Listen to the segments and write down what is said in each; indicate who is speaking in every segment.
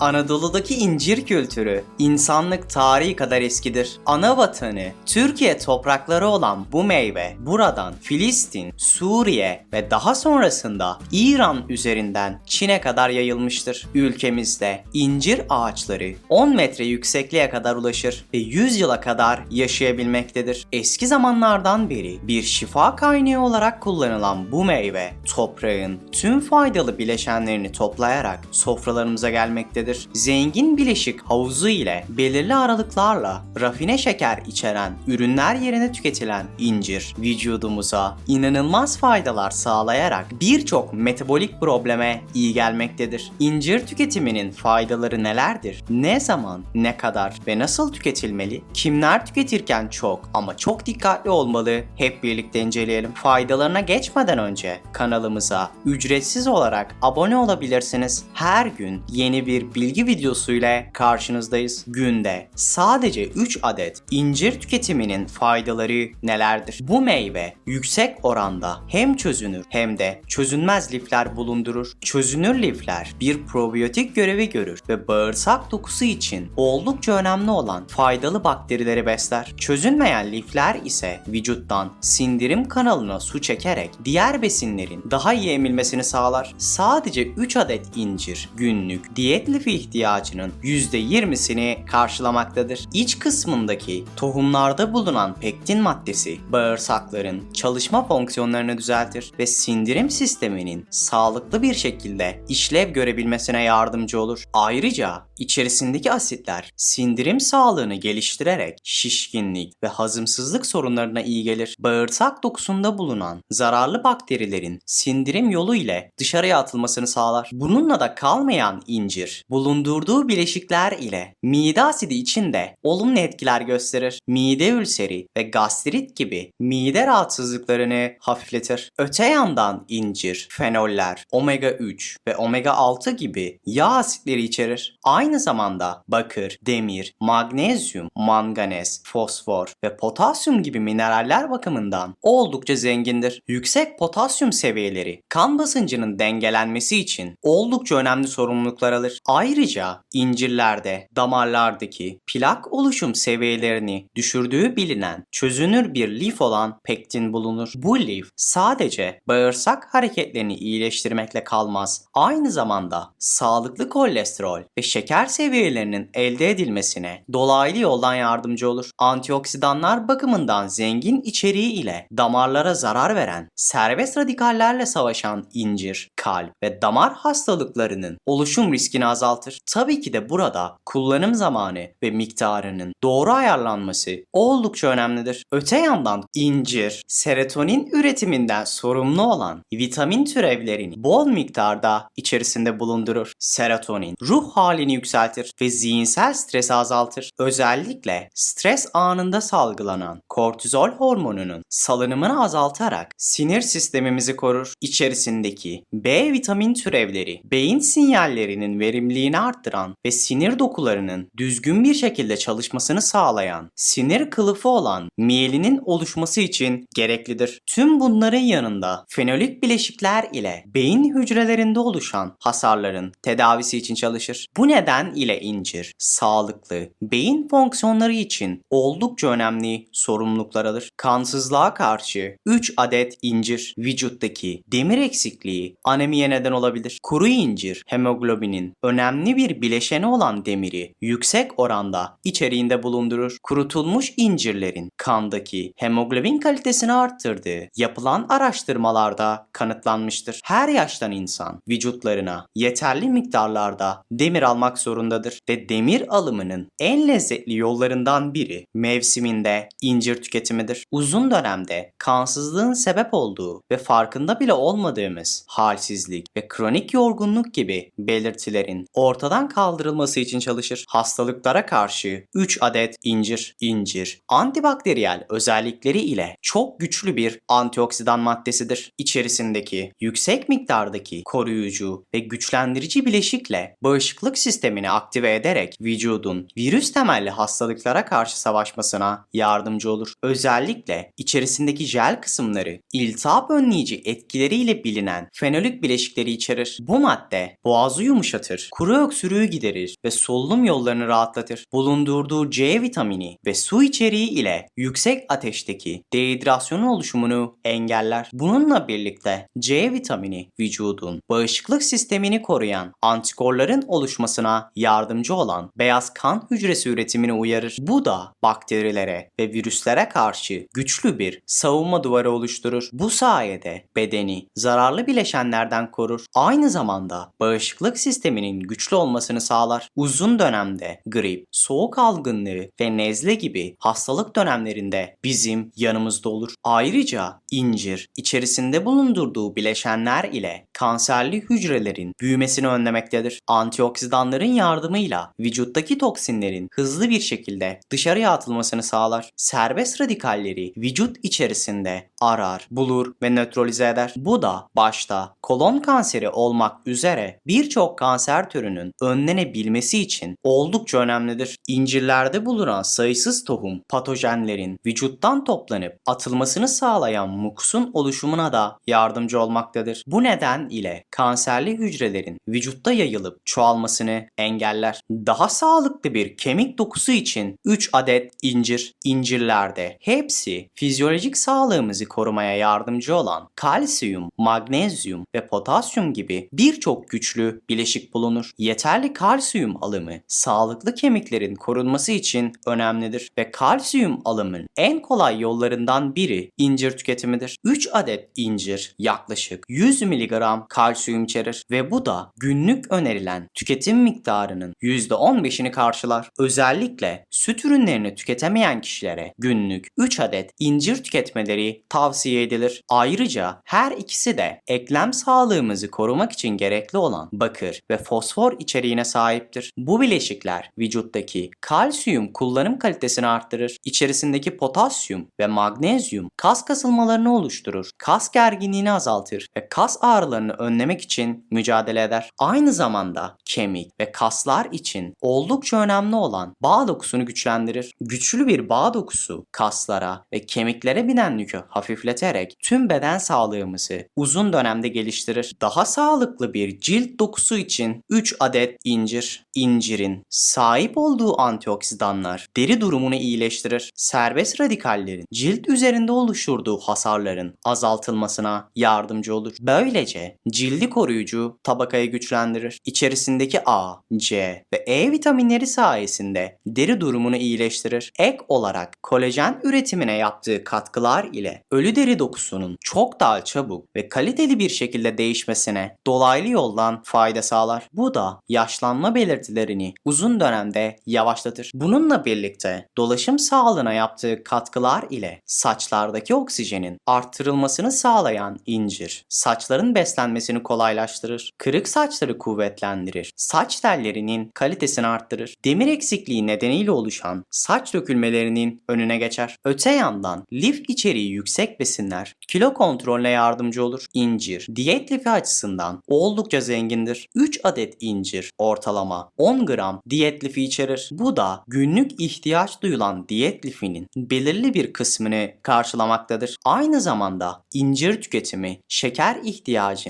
Speaker 1: Anadolu'daki incir kültürü insanlık tarihi kadar eskidir. Ana vatanı Türkiye toprakları olan bu meyve buradan Filistin, Suriye ve daha sonrasında İran üzerinden Çin'e kadar yayılmıştır. Ülkemizde incir ağaçları 10 metre yüksekliğe kadar ulaşır ve 100 yıla kadar yaşayabilmektedir. Eski zamanlardan beri bir şifa kaynağı olarak kullanılan bu meyve toprağın tüm faydalı bileşenlerini toplayarak sofralarımıza gelmektedir. Zengin bileşik havuzu ile belirli aralıklarla rafine şeker içeren ürünler yerine tüketilen incir vücudumuza inanılmaz faydalar sağlayarak birçok metabolik probleme iyi gelmektedir. İncir tüketiminin faydaları nelerdir? Ne zaman, ne kadar ve nasıl tüketilmeli? Kimler tüketirken çok ama çok dikkatli olmalı? Hep birlikte inceleyelim. Faydalarına geçmeden önce kanalımıza ücretsiz olarak abone olabilirsiniz. Her gün yeni bir bilgi videosu ile karşınızdayız. Günde sadece 3 adet incir tüketiminin faydaları nelerdir? Bu meyve yüksek oranda hem çözünür hem de çözünmez lifler bulundurur. Çözünür lifler bir probiyotik görevi görür ve bağırsak dokusu için oldukça önemli olan faydalı bakterileri besler. Çözünmeyen lifler ise vücuttan sindirim kanalına su çekerek diğer besinlerin daha iyi emilmesini sağlar. Sadece 3 adet incir günlük diyet lifi ihtiyacının %20'sini karşılamaktadır. İç kısmındaki tohumlarda bulunan pektin maddesi bağırsakların çalışma fonksiyonlarını düzeltir ve sindirim sisteminin sağlıklı bir şekilde işlev görebilmesine yardımcı olur. Ayrıca içerisindeki asitler sindirim sağlığını geliştirerek şişkinlik ve hazımsızlık sorunlarına iyi gelir. Bağırsak dokusunda bulunan zararlı bakterilerin sindirim yolu ile dışarıya atılmasını sağlar. Bununla da kalmayan incir bulundurduğu bileşikler ile mide asidi içinde olumlu etkiler gösterir. Mide ülseri ve gastrit gibi mide rahatsızlıklarını hafifletir. Öte yandan incir, fenoller, omega 3 ve omega 6 gibi yağ asitleri içerir. Aynı zamanda bakır, demir, magnezyum, manganez, fosfor ve potasyum gibi mineraller bakımından oldukça zengindir. Yüksek potasyum seviyeleri kan basıncının dengelenmesi için oldukça önemli sorumluluklar alır. Ayrıca incirlerde damarlardaki plak oluşum seviyelerini düşürdüğü bilinen çözünür bir lif olan pektin bulunur. Bu lif sadece bağırsak hareketlerini iyileştirmekle kalmaz. Aynı zamanda sağlıklı kolesterol ve şeker seviyelerinin elde edilmesine dolaylı yoldan yardımcı olur. Antioksidanlar bakımından zengin içeriği ile damarlara zarar veren, serbest radikallerle savaşan incir, kalp ve damar hastalıklarının oluşum riskini azaltır. Tabii ki de burada kullanım zamanı ve miktarının doğru ayarlanması oldukça önemlidir. Öte yandan incir, serotonin üretiminden sorumlu olan vitamin türevlerini bol miktarda içerisinde bulundurur. Serotonin ruh halini yükseltir ve zihinsel stresi azaltır. Özellikle stres anında salgılanan kortizol hormonunun salınımını azaltarak sinir sistemimizi korur. İçerisindeki B vitamin türevleri beyin sinyallerinin verimliliğini arttıran ve sinir dokularının düzgün bir şekilde çalışmasını sağlayan sinir kılıfı olan miyelinin oluşması için gereklidir. Tüm bunların yanında fenolik bileşikler ile beyin hücrelerinde oluşan hasarların tedavisi için çalışır. Bu neden ile incir sağlıklı beyin fonksiyonları için oldukça önemli sorumluluklar alır. Kansızlığa karşı 3 adet incir vücuttaki demir eksikliği anemiye neden olabilir. Kuru incir hemoglobinin önemli bir bileşeni olan demiri yüksek oranda içeriğinde bulundurur. Kurutulmuş incirlerin kandaki hemoglobin kalitesini arttırdığı yapılan araştırmalarda kanıtlanmıştır. Her yaştan insan vücutlarına yeterli miktarlarda demir almak zorundadır ve demir alımının en lezzetli yollarından biri mevsiminde incir tüketimidir. Uzun dönemde kansızlığın sebep olduğu ve farkında bile olmadığımız halsizlik ve kronik yorgunluk gibi belirtilerin ortadan kaldırılması için çalışır. Hastalıklara karşı 3 adet incir, incir, antibakteriyel özellikleri ile çok güçlü bir antioksidan maddesidir. İçerisindeki yüksek miktardaki koruyucu ve güçlendirici bileşikle bağışıklık sistemi sistemini aktive ederek vücudun virüs temelli hastalıklara karşı savaşmasına yardımcı olur. Özellikle içerisindeki jel kısımları iltihap önleyici etkileriyle bilinen fenolik bileşikleri içerir. Bu madde boğazı yumuşatır, kuru öksürüğü giderir ve solunum yollarını rahatlatır. Bulundurduğu C vitamini ve su içeriği ile yüksek ateşteki dehidrasyonun oluşumunu engeller. Bununla birlikte C vitamini vücudun bağışıklık sistemini koruyan antikorların oluşmasına yardımcı olan beyaz kan hücresi üretimini uyarır. Bu da bakterilere ve virüslere karşı güçlü bir savunma duvarı oluşturur. Bu sayede bedeni zararlı bileşenlerden korur. Aynı zamanda bağışıklık sisteminin güçlü olmasını sağlar. Uzun dönemde grip, soğuk algınlığı ve nezle gibi hastalık dönemlerinde bizim yanımızda olur. Ayrıca incir içerisinde bulundurduğu bileşenler ile kanserli hücrelerin büyümesini önlemektedir. Antioksidanların yardımıyla vücuttaki toksinlerin hızlı bir şekilde dışarıya atılmasını sağlar. Serbest radikalleri vücut içerisinde arar, bulur ve nötralize eder. Bu da başta kolon kanseri olmak üzere birçok kanser türünün önlenebilmesi için oldukça önemlidir. İncirlerde bulunan sayısız tohum patojenlerin vücuttan toplanıp atılmasını sağlayan mukusun oluşumuna da yardımcı olmaktadır. Bu neden ile kanserli hücrelerin vücutta yayılıp çoğalmasını engeller. Daha sağlıklı bir kemik dokusu için 3 adet incir, incirlerde hepsi fizyolojik sağlığımızı korumaya yardımcı olan kalsiyum, magnezyum ve potasyum gibi birçok güçlü bileşik bulunur. Yeterli kalsiyum alımı sağlıklı kemiklerin korunması için önemlidir ve kalsiyum alımın en kolay yollarından biri incir tüketimidir. 3 adet incir yaklaşık 100 mg kalsiyum içerir ve bu da günlük önerilen tüketim miktarının %15'ini karşılar. Özellikle süt ürünlerini tüketemeyen kişilere günlük 3 adet incir tüketmeleri tavsiye edilir. Ayrıca her ikisi de eklem sağlığımızı korumak için gerekli olan bakır ve fosfor içeriğine sahiptir. Bu bileşikler vücuttaki kalsiyum kullanım kalitesini arttırır. İçerisindeki potasyum ve magnezyum kas kasılmalarını oluşturur. Kas gerginliğini azaltır ve kas ağrılarını önlemek için mücadele eder. Aynı zamanda kemik ve kaslar için oldukça önemli olan bağ dokusunu güçlendirir. Güçlü bir bağ dokusu kaslara ve kemiklere binen yükü hafifleterek tüm beden sağlığımızı uzun dönemde geliştirir. Daha sağlıklı bir cilt dokusu için 3 adet incir, incirin sahip olduğu antioksidanlar deri durumunu iyileştirir. Serbest radikallerin cilt üzerinde oluşturduğu hasarların azaltılmasına yardımcı olur. Böylece cildi koruyucu tabakayı güçlendirir. İçerisindeki A, C ve E vitaminleri sayesinde deri durumunu iyileştirir. Ek olarak kolajen üretimine yaptığı katkılar ile ölü deri dokusunun çok daha çabuk ve kaliteli bir şekilde değişmesine dolaylı yoldan fayda sağlar. Bu da yaşlanma belirtilerini uzun dönemde yavaşlatır. Bununla birlikte dolaşım sağlığına yaptığı katkılar ile saçlardaki oksijenin arttırılmasını sağlayan incir, saçların beslenmesini kolaylaştırır, kırık saçları kuvvetlendirir, saç tellerinin kalitesini arttırır, demir eksikliği nedeniyle oluşan saç dökülmelerinin önüne geçer. Öte yandan lif içeriği yüksek besinler kilo kontrolüne yardımcı olur. İncir, diyet lifi açısından oldukça zengindir. 3 adet incir ortalama 10 gram diyet lifi içerir. Bu da günlük ihtiyaç duyulan diyet lifinin belirli bir kısmını karşılamaktadır. Aynı zamanda incir tüketimi şeker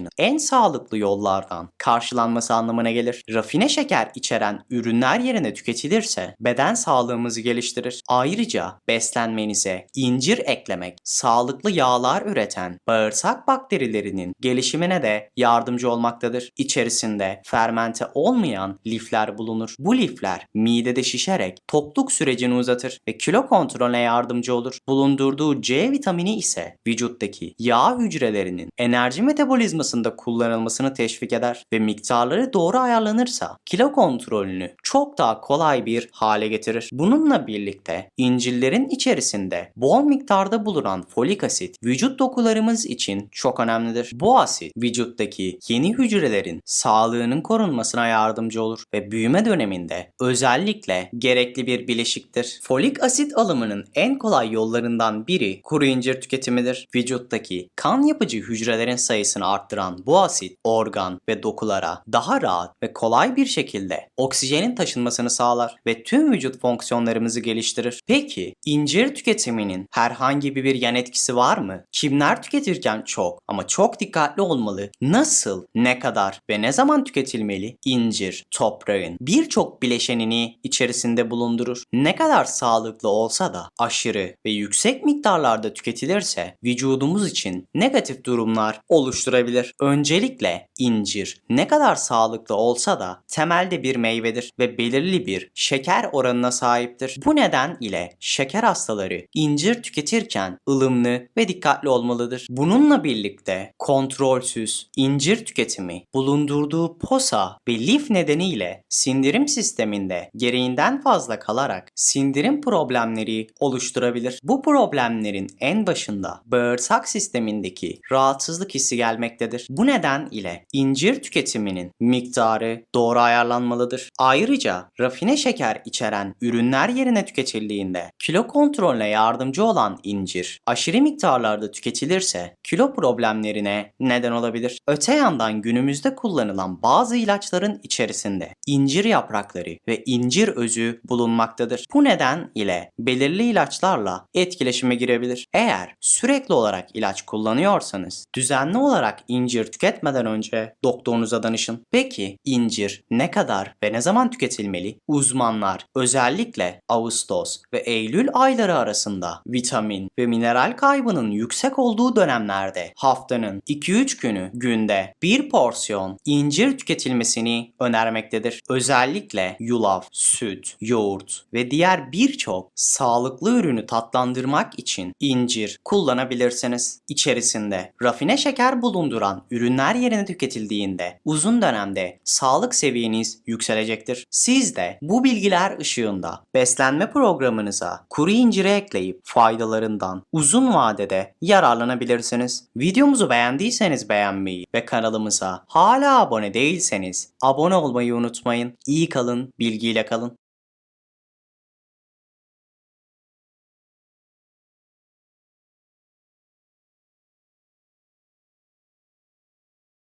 Speaker 1: ihtiyacının en sağlıklı yollardan karşılanması anlamına gelir. Rafine şeker içeren ürünler yerine tüketilirse beden sağlığımızı geliştirir. Ayrıca beslenmenize incir eklemek sağlıklı yağlar üreten bağırsak bakterilerinin gelişimine de yardımcı olmaktadır. İçerisinde fermente olmayan lifler bulunur. Bu lifler midede şişerek tokluk sürecini uzatır ve kilo kontrolüne yardımcı olur. Bulundurduğu C vitamini ise vücuttaki yağ hücrelerinin enerji metabolizmasında kullanılmasını teşvik eder ve miktarları doğru ayarlanırsa kilo kontrolünü çok daha kolay bir hale getirir. Bununla birlikte incillerin içerisinde bol miktarda bulunan folik asit vücut dokularımız için çok önemlidir. Bu asit vücuttaki yeni hücrelerin sağlığının korunmasına yardımcı olur ve büyüme döneminde özellikle gerekli bir bileşiktir. Folik asit alımının en kolay yollarından biri kuru incir tüketimidir. Vücuttaki kan yapıcı hücrelerin sayısını arttıran barındıran bu asit organ ve dokulara daha rahat ve kolay bir şekilde oksijenin taşınmasını sağlar ve tüm vücut fonksiyonlarımızı geliştirir. Peki incir tüketiminin herhangi bir yan etkisi var mı? Kimler tüketirken çok ama çok dikkatli olmalı? Nasıl, ne kadar ve ne zaman tüketilmeli? İncir, toprağın birçok bileşenini içerisinde bulundurur. Ne kadar sağlıklı olsa da aşırı ve yüksek miktarlarda tüketilirse vücudumuz için negatif durumlar oluşturabilir. Öncelikle incir ne kadar sağlıklı olsa da temelde bir meyvedir ve belirli bir şeker oranına sahiptir. Bu neden ile şeker hastaları incir tüketirken ılımlı ve dikkatli olmalıdır. Bununla birlikte kontrolsüz incir tüketimi bulundurduğu posa ve lif nedeniyle sindirim sisteminde gereğinden fazla kalarak sindirim problemleri oluşturabilir. Bu problemlerin en başında bağırsak sistemindeki rahatsızlık hissi gelmektedir. Bu neden ile incir tüketiminin miktarı doğru ayarlanmalıdır. Ayrıca rafine şeker içeren ürünler yerine tüketildiğinde kilo kontrolüne yardımcı olan incir aşırı miktarlarda tüketilirse kilo problemlerine neden olabilir. Öte yandan günümüzde kullanılan bazı ilaçların içerisinde incir yaprakları ve incir özü bulunmaktadır. Bu neden ile belirli ilaçlarla etkileşime girebilir. Eğer sürekli olarak ilaç kullanıyorsanız düzenli olarak incir tüketmeden önce doktorunuza danışın. Peki incir ne kadar ve ne zaman tüketilmeli? Uzmanlar özellikle Ağustos ve Eylül ayları arasında vitamin ve mineral kaybının yüksek olduğu dönemlerde haftanın 2-3 günü günde bir porsiyon incir tüketilmesini önermektedir. Özellikle yulaf, süt, yoğurt ve diğer birçok sağlıklı ürünü tatlandırmak için incir kullanabilirsiniz. İçerisinde rafine şeker bulunduran ürünler yerine tüketildiğinde uzun dönemde sağlık seviyeniz yükselecektir. Siz de bu bilgiler ışığında beslenme programınıza kuru inciri ekleyip faydalarından uzun vadede yararlanabilirsiniz. Videomuzu beğendiyseniz beğenmeyi ve kanalımıza hala abone değilseniz abone olmayı unutmayın. İyi kalın, bilgiyle kalın.